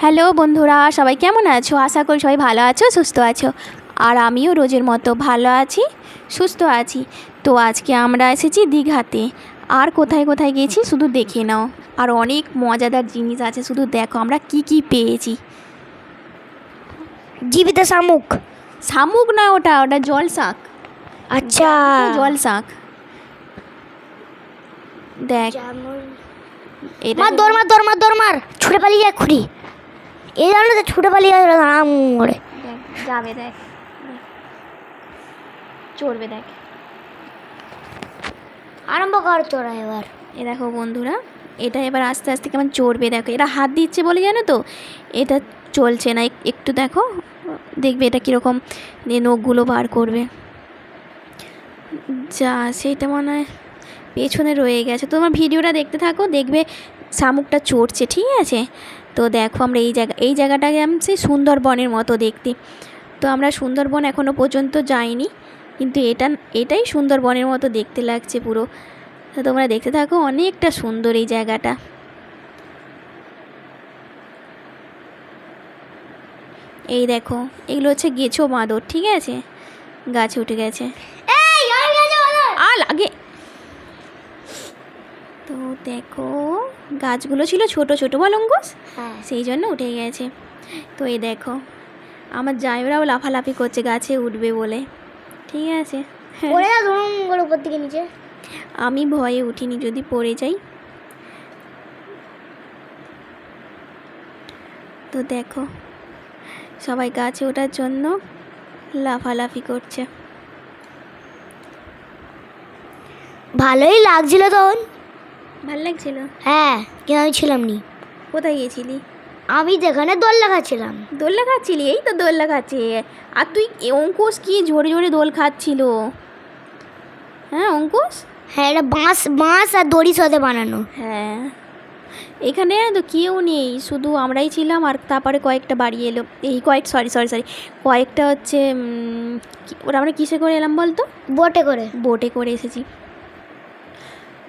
Hello বন্ধুরা সবাই কেমন আছো? আশা করি সবাই ভালো আছো সুস্থ আছো। আর আমিও রোজের মতো ভালো আছি সুস্থ আছি। তো আজকে আমরা এসেছি দীঘাতে। আর কোথায় কোথায় গেছি শুধু দেখে নাও। আর অনেক মজাদার জিনিস আছে শুধু দেখো আমরা কি কি পেয়েছি। জীবিত শামুক। শামুক না ওটা ওটা জল শাক। আচ্ছা। জল শাক। দেখ। মার দৌড় মার দৌড় মার দৌড় মার। ছুটে পালিয়ে খুঁড়ি এই জানো তো ছুটে পালিয়ে যায় আরাম করে। দেখ যাবে দেখ। চড়বে দেখ। আরম্ভ কর তোরা এবার। এ দেখো বন্ধুরা এটা এবার আস্তে আস্তে কেমন চড়বে দেখো। এরা হাত দিচ্ছে বলে জানো তো? এটা চলছে না একটু দেখো দেখবে এটা কীরকম নখগুলো বার করবে। যা সেইটা মনে হয় পেছনে রয়ে গেছে। তোমার ভিডিওটা দেখতে থাকো দেখবে শামুকটা চড়ছে ঠিক আছে? দেখো আমরা এই জায়গা এই জায়গাটাকে আমি সেই সুন্দরবনের মতো দেখতে। তো আমরা সুন্দরবন এখনও পর্যন্ত যাইনি কিন্তু এটা এটাই সুন্দরবনের মতো দেখতে লাগছে পুরো। তো তোমরা দেখতে থাকো অনেকটা সুন্দর এই জায়গাটা। এই দেখো এগুলো হচ্ছে গেছো বাঁদর ঠিক আছে? গাছে উঠে গেছে। আ লাগে। তো দেখো গাছগুলো ছিল ছোট ছোট বল অঙ্কুশ হ্যাঁ। সেই জন্য উঠে গেছে। তো এই দেখো আমার জায়রাও লাফালাফি করছে গাছে উঠবে বলে। ঠিক আছে। উপর থেকে নিচে। আমি ভয়ে উঠিনি যদি পড়ে যাই। তো দেখো সবাই গাছে ওঠার জন্য লাফালাফি করছে। ভালোই লাগছিল তখন। ভালো লাগছিল? হ্যাঁ কিন্তু আমি ছিলাম নি। কোথায় গিয়েছিলি? আমি যেখানে দোল লাগাচ্ছিলাম। দোলনা খাচ্ছিলি এই তো দোলনা খাচ্ছে আর তুই অঙ্কুশ কি জোরে জোরে দোল খাচ্ছিল? হ্যাঁ অঙ্কুশ? হ্যাঁ এটা বাঁশ বাঁশ আর দড়ি সাথে বানানো। হ্যাঁ। এখানে তো কেউ নেই। শুধু আমরাই ছিলাম আর তারপরে কয়েকটা বাড়ি এলো। এই কয়েক সরি সরি সরি কয়েকটা হচ্ছে ওরা আমরা কিসে করে এলাম বলতো? বোটে করে। বোটে করে এসেছি।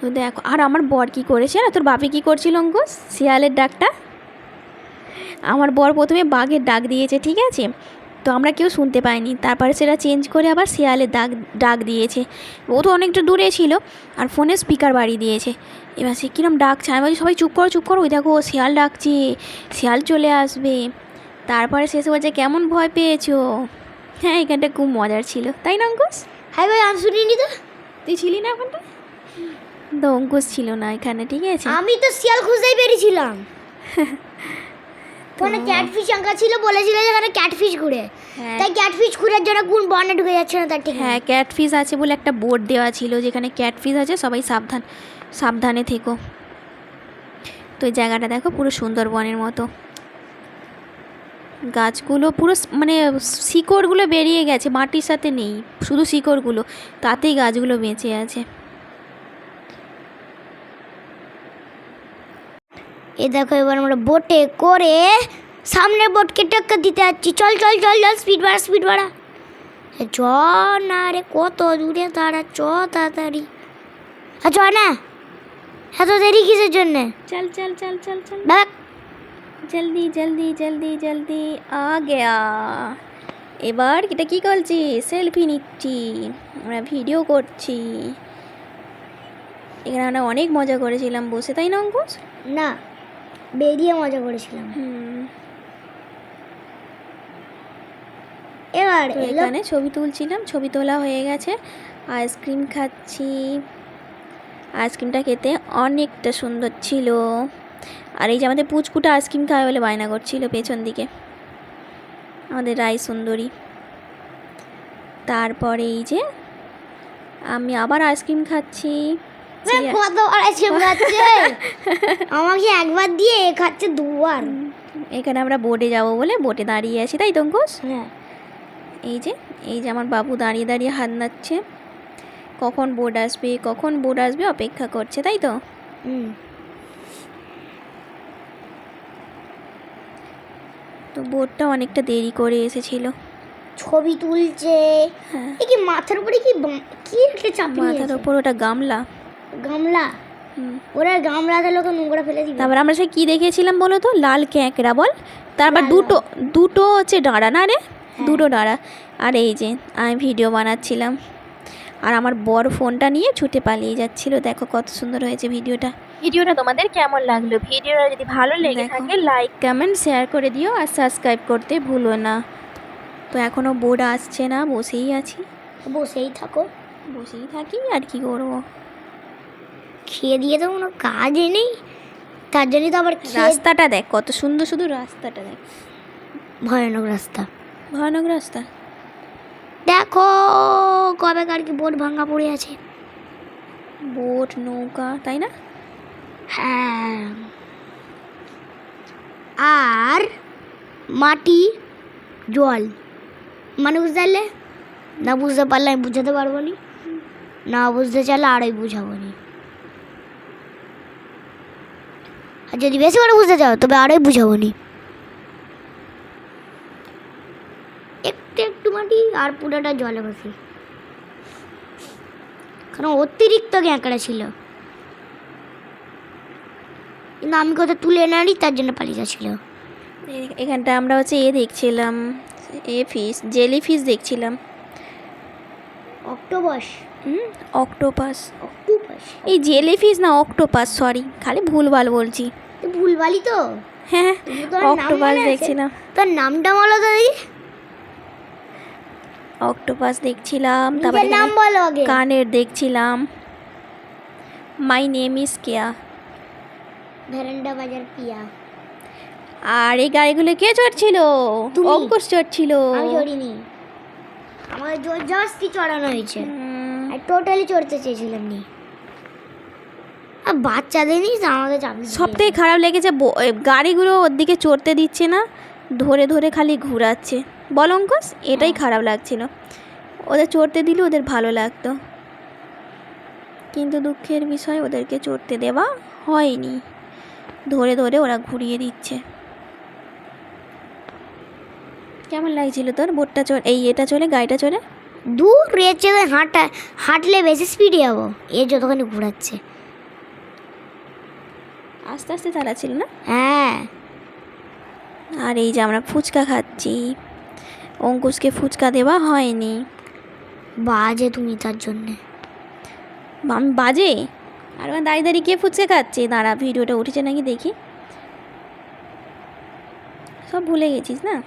তো দেখো আর আমার বর কি করেছে না তোর বাপি কি করছিল অঙ্কুশ? শিয়ালের ডাকটা? আমার বর প্রথমে বাঘের ডাক দিয়েছে ঠিক আছে? তো আমরা কেউ শুনতে পাইনি। তারপরে সেটা চেঞ্জ করে আবার শিয়ালের ডাক ডাক দিয়েছে। ও তো অনেকটা দূরে ছিল আর ফোনে স্পিকার বাড়িয়ে দিয়েছে। এবার সে কিরম ডাকছে? আমি বলছি সবাই চুপ করো চুপ করো। ওই দেখো শিয়াল ডাকছে। শিয়াল চলে আসবে। তারপরে শেষে বলছে কেমন ভয় পেয়েছ? হ্যাঁ এখানটা খুব মজার ছিল। তাই না অঙ্কুশ? হ্যাঁ ভাই আমি শুনিনি তো। তুই ছিলি না ওখানটা তো অঙ্কুশ ছিল না এখানে ঠিক আছে? আমি তো শিয়াল খুঁজতেই বেরিয়েছিলাম। ফোনে ক্যাটফিশ আঁকা ছিল বলেছিল যে এখানে ক্যাটফিশ ঘুরে। হ্যাঁ। তাই ক্যাটফিশ ঘুরের জন্য কোন বনে ঢুকে যাচ্ছে না তার ঠিক হ্যাঁ ক্যাটফিশ আছে বলে একটা বোর্ড দেওয়া ছিল যেখানে ক্যাটফিশ আছে সবাই সাবধান সাবধানে থেকো। তো এই জায়গাটা দেখো পুরো সুন্দরবনের মতো। গাছগুলো পুরো মানে শিকড়গুলো বেরিয়ে গেছে মাটির সাথে নেই শুধু শিকড়গুলো তাতেই গাছগুলো বেঁচে আছে। এই দেখো এবার আমরা বোটে করে সামনে বোটকে টক্কর দিতে যাচ্ছি। চল চল চল চল স্পিড বাড়া স্পিড বাড়া। এ চ না রে কত দূরে তারা চ তাড়াতাড়ি। আর চ না এত দেরি কিসের জন্যে? চল চল চল চল চল। দেখ। জলদি জলদি জলদি জলদি আ। গেয়া এবার এটা কি করছি? সেলফি নিচ্ছি। আমরা ভিডিও করছি। এখানে আমরা অনেক মজা করেছিলাম বসে তাই না অঙ্কুশ? না। বেরিয়ে মজা করেছিলাম। হুম এবার এখানে ছবি তুলছিলাম ছবি তোলা হয়ে গেছে। আইসক্রিম খাচ্ছি। আইসক্রিমটা খেতে অনেকটা সুন্দর ছিল। আর এই যে আমাদের পুচকুটা আইসক্রিম খাওয়া বলে বায়না করছিল পেছন দিকে। আমাদের রায় সুন্দরী। তারপরে এই যে আমি আবার আইসক্রিম খাচ্ছি। এ, কত আইসক্রিম খাচ্ছে? আমাকে একবার দিয়ে এ খাচ্ছে দুবার। এখানে আমরা বোটে যাব বলে বোটে দাঁড়িয়ে আছি তাই তো অঙ্কুশ? হ্যাঁ। এই যে এই যে আমার বাবু দাঁড়িয়ে দাঁড়িয়ে হাত নাচ্ছে কখন বোর্ড আসবে কখন বোর্ড আসবে অপেক্ষা করছে তাই তো? হুম। তো বোর্ডটা অনেকটা দেরি করে এসেছিল। ছবি তুলছে। হ্যাঁ। কি মাথার উপরে কি কি একটা চাপিয়ে মাথার ওপর ওটা গামলা। গামলা। ওরা গামলাতে লোকে নোংরা ফেলে দিবে। তারপর আমরা সে কি দেখেছিলাম বলো তো? লাল ক্যাঁকড়া বল? তারপর দুটো দুটো হচ্ছে ডাঁড়া না রে? দুটো ডাঁড়া। আর এই যে আমি ভিডিও বানাচ্ছিলাম। আর আমার বড় ফোনটা নিয়ে ছুটে পালিয়ে যাচ্ছিল। দেখো কত সুন্দর হয়েছে ভিডিওটা ভিডিওটা তোমাদের কেমন লাগল? ভিডিওটা যদি ভালো লেগে থাকে লাইক কমেন্ট শেয়ার করে দিও আর সাবস্ক্রাইব করতে ভুলো না। তো এখনও বোর্ড আসছে না বসেই আছি। বসেই থাকো। বসেই থাকি আর কি করব? খেয়ে দিয়ে তো কোনো কাজই নেই। তার জন্যই তো আবার রাস্তাটা দেখ কত সুন্দর শুধু রাস্তাটা দেখ। ভয়ানক রাস্তা। ভয়ানক রাস্তা। দেখো কবে কার কি বোট ভাঙা পড়ে আছে। বোট নৌকা তাই না? হ্যাঁ। আর মাটি জল। মানে বুঝতে পারলে? না বুঝতে পারলে আমি বুঝাতে পারব না বুঝতে চাইলে আরই বুঝাবো নি। আর যদি বেশি করে বুঝতে চাও তবে আরোই বুঝাবো নি একটু একটু মাটি আর পুরোটা জলে বসি। কারণ অতিরিক্ত গ্যাঁকড়া ছিল। কিন্তু আমি কোথাও তুলে আনি তার জন্য পালিয়ে এ- এখানটা আমরা হচ্ছে এ দেখছিলাম, এ ফিশ জেলি ফিশ দেখছিলাম। Octopus hmm octopus. অক্টোপাস। এই জেলিফিশ না অক্টোপাস সরি খালি ভুলভাল বলছি। ভুলভালি তো। হ্যাঁ আর অক্টোপাস দেখছিলাম তোর নামটা বলো তো অক্টোপাস দেখছিলাম তারপরে নাম বলো আগে। কানের দেখছিলাম। মাই নেম ইজ কেয়া ভেরান্ডা বাজার পিয়া। আর এই গাড়িগুলো কে চড়ছিল। অঙ্কুশ চড়ছিল। আমি চড়িনি। আমার জোর জবরদস্তি চড়ানো হয়েছে। আর টোটালি চড়তে চেয়েছিলাম নি। আর বাচ্চাদের নিস আমাকে সব থেকে খারাপ লেগেছে গাড়িগুলো ওর দিকে চড়তে দিচ্ছে না ধরে ধরে খালি ঘুরাচ্ছে। বল অঙ্কুশ এটাই খারাপ লাগছিল। ওদের চড়তে দিলে ওদের ভালো লাগতো। কিন্তু দুঃখের বিষয় ওদেরকে চড়তে দেওয়া হয়নি। ধরে ধরে ওরা ঘুরিয়ে দিচ্ছে। কেমন লাগছিল তোর? বোটটা চড় এই এটা চলে গাড়িটা চলে? দূর রেচে হাঁটা হাঁটলে বেশি স্পিডে যাব এ যতখানি ঘোরাচ্ছে। আস্তে আস্তে চালাচ্ছিল না? হ্যাঁ। আর এই যে আমরা ফুচকা খাচ্ছি। অঙ্কুশকে ফুচকা দেওয়া হয়নি। বাজে তুমি তার জন্যে। আমি বাজে? আর আমার দাঁড়িয়ে দাঁড়িয়ে কে ফুচকা খাচ্ছে? দাঁড়া ভিডিওটা উঠেছে নাকি দেখি। সব ভুলে গেছিস না?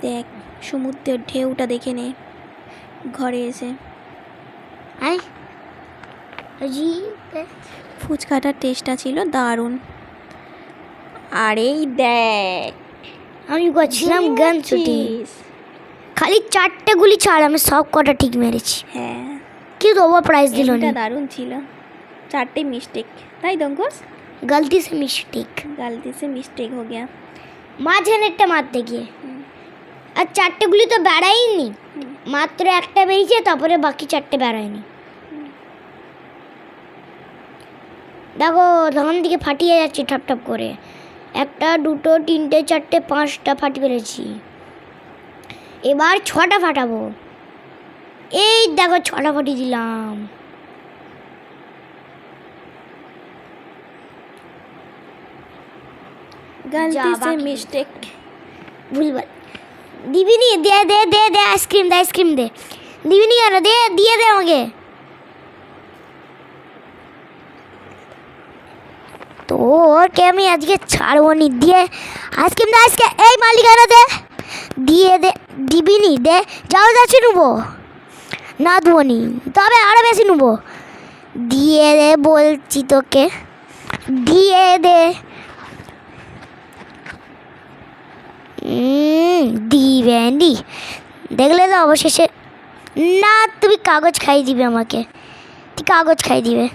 দেখ সমুদ্রের ঢেউটা দেখে নে ঘরে এসে আই জি ফুচকাটার টেস্টটা ছিল দারুণ আর এই দেখ আমি করছিলাম গান শুটিং বুঝেছিস? খালি চারটে গুলি ছাড় আমি সব কটা ঠিক মেরেছি হ্যাঁ কিন্তু ওভার প্রাইজ দিল এটা না দারুণ ছিল চারটে মিস্টেক তাই তো অঙ্কুশ গলতি সে মিস্টেক गलती से मिस्टेक हो गया মাঝখানেরটা মারতে গিয়ে আর চারটে গুলি তো বেড়াইনি মাত্র একটা বেরিয়েছে তারপরে বাকি চারটে বেড়ায়নি দেখো তখন দিকে ফাটিয়ে যাচ্ছে ঠাপ ঠাপ করে একটা দুটো তিনটে চারটে পাঁচটা ফাটি পেরেছি এবার ছটা ফাটাবো এই দেখো ছটা ফাটি দিলাম गलती जा, से बाकी- मिस्टेक ভুলবার দিবি নি দে দে দে দে আইসক্রিম দে আইসক্রিম দে। দিবি নি কেন দে, দিয়ে দে আমাকে। তো ওকে আমি আজকে ছাড়বো নি, দিয়ে আইসক্রিম দে আজকে এই মালিকানা দে। দিয়ে দে দিবি নি দে, যাও যাচ্ছি নেব না দেবো নি, তবে আরও বেশি নেব। দিয়ে দে বলছি তোকে। দিয়ে দে। উম, দিবেন দি দেখলে তো অবশেষে না তুমি কাগজ খাই দিবে আমাকে। তুই কাগজ খাই দিবে।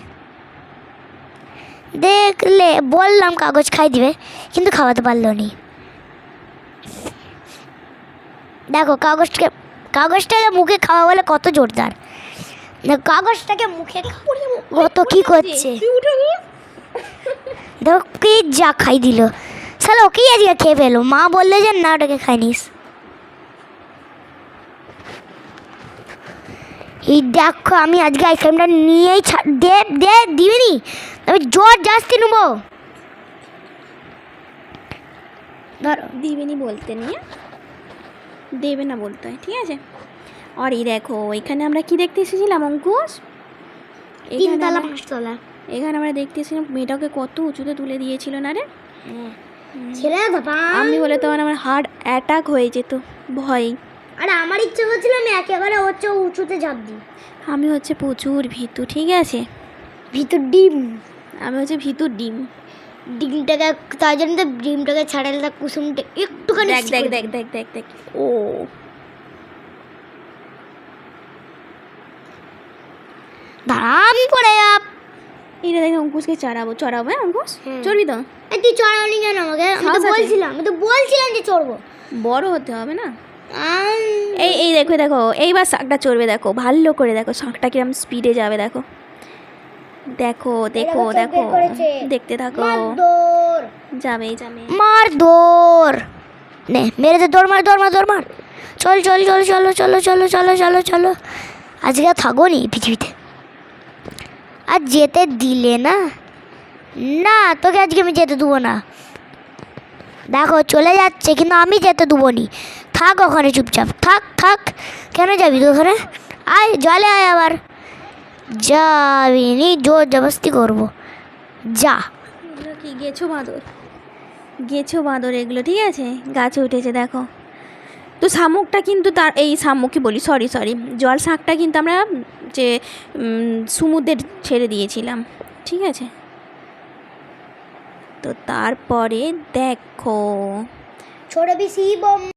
দেখলে বললাম কাগজ খাই দিবে কিন্তু খাওয়াতে পারল নি। দেখো কাগজটাকে কাগজটাকে মুখে খাওয়া বলে কত জোরদার। দেখো, কাগজটাকে মুখে কত কি করছে? দেখো কি যা খাই দিল। সালা ওকেই আজকে খেয়ে ফেলো মা বললে যে না ওটাকে খাইনিস। এই দেখো আমি আজকে আইসক্রিমটা নিয়েই দে দে দিবিনি আমি জোর জাস্তি নেব। ধরো। দিবেনি বলতে নিয়ে। দেবে না বলতে হয় ঠিক আছে? আর এই দেখো এখানে আমরা কি দেখতে এসেছিলাম অঙ্কুশ? এখানে আমরা- পাঁচতলা। এখানে আমরা দেখতে এসেছিলাম মেয়েটাকে কত উঁচুতে তুলে দিয়েছিল না রে? ধাপা আমি বলে তখন আমার হার্ট অ্যাটাক হয়ে যেত ভয়। আর আমার ইচ্ছে হচ্ছিল আমি একেবারে হচ্ছে উঁচুতে ঝাঁপ দিই। আমি হচ্ছে প্রচুর ভিতু ঠিক আছে? ভিতর ডিম। আমি হচ্ছে ভীতুর ডিম। ডিমটাকে তাই জন্য তো ডিমটাকে ছাড়ালে তার কুসুমটা একটুখানি দেখ দেখ দেখ দেখ দেখ দেখ। ও। দাম পড়ে আপ এটা দেখে অঙ্কুশকে চড়াবো চড়াবো হ্যাঁ অঙ্কুশ? হ্যাঁ। চড়বি তো? তুই চড়াওনি কেন আমাকে? আমি তো বলছিলাম আমি তো বলছিলাম যে চড়বো। বড় হতে হবে না? এই এই দেখো দেখো এইবার শাকটা চড়বে দেখো ভালো করে দেখো শাকটা কিরম স্পিডে যাবে দেখো। দেখো দেখো দেখো দেখতে থাকো। যাবে যাবে। মার দৌড়। নে মেরে দে দৌড় মার দৌড় মার দৌড় মার। চল চল চল চলো চলো চলো চলো চলো চলো। আজকে থাকো নি পৃথিবীতে। আর যেতে দিলে না? না, তোকে আজকে আমি যেতে দেবো না। দেখো, চলে যাচ্ছে, কিন্তু আমি যেতে দেবো নি থাক ওখানে চুপচাপ, থাক থাক। কেন যাবি তো ওখানে? আয়, জলে আয় আবার। যাবি নি, জোর জবস্তি করব। যা। কি, গেছো বাঁদর? গেছো বাঁদর এগুলো, ঠিক আছে? গাছে উঠেছে, দেখো। তো শামুকটা কিন্তু তার, এই শামুকে বলি সরি সরি জল শাঁখটা কিন্তু আমরা যে সমুদ্রের সমুদ্রে ছেড়ে দিয়েছিলাম, ঠিক আছে? তো তারপরে দেখো। ছোট বেশি